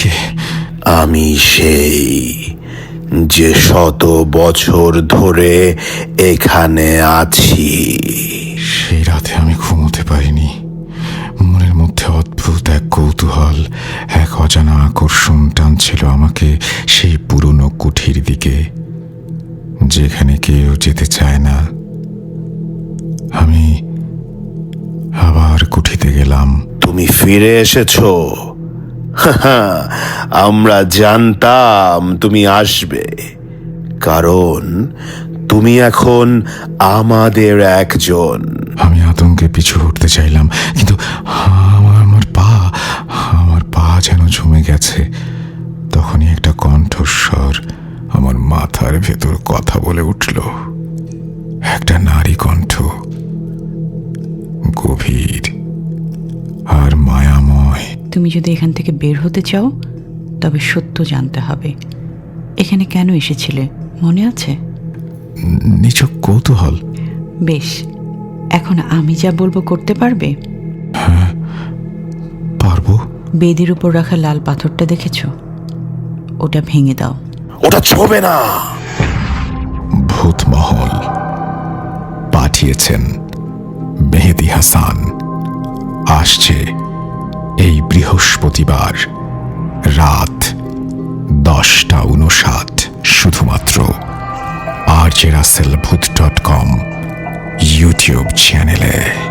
কে আমি সেই যে শত বছর ধরে এখানে আছি। সেই রাতে আমি ঘুমোতে পারিনি। মনের মধ্যে অদ্ভুত এক কৌতূহল এক অজানা আকর্ষণ টানছিল আমাকে সেই পুরনো কুঠির দিকে যেখানে কেউ যেতে চায় না। আমি আবার কুঠিতে গেলাম। তুমি ফিরে এসেছ? আমরা জানতাম তুমি আসবে। কারণ তুমি এখন আমাদের একজন। আমি আতঙ্কে পিছু হটতে চাইলাম, কিন্তু আমার আমার পা আমার পা যেন জমে গেছে। তখনই একটা কণ্ঠস্বর আমার মাথার ভেতর কথা বলে উঠল। একটা নারী কণ্ঠ। তুমি যদি এখান থেকে বের হতে চাও তবে সত্য জানতে হবে। এখানে কেন এসেছিলে মনে আছে? নিচক কৌতূহল। বেশ এখন আমি যা বলব করতে পারবে? পারব। বেদির উপর রাখা লাল পাথরটা দেখেছ? ওটা ভেঙে দাও। ওটা ছবে না! ভূতমহল পাঠিয়েছেন মেহেদি হাসান। আসছে বৃহস্পতিবার রাত দশটা উনষাট শুধুমাত্র। আর জেরাসেল ভূত ডট কম ইউটিউব চ্যানেলে।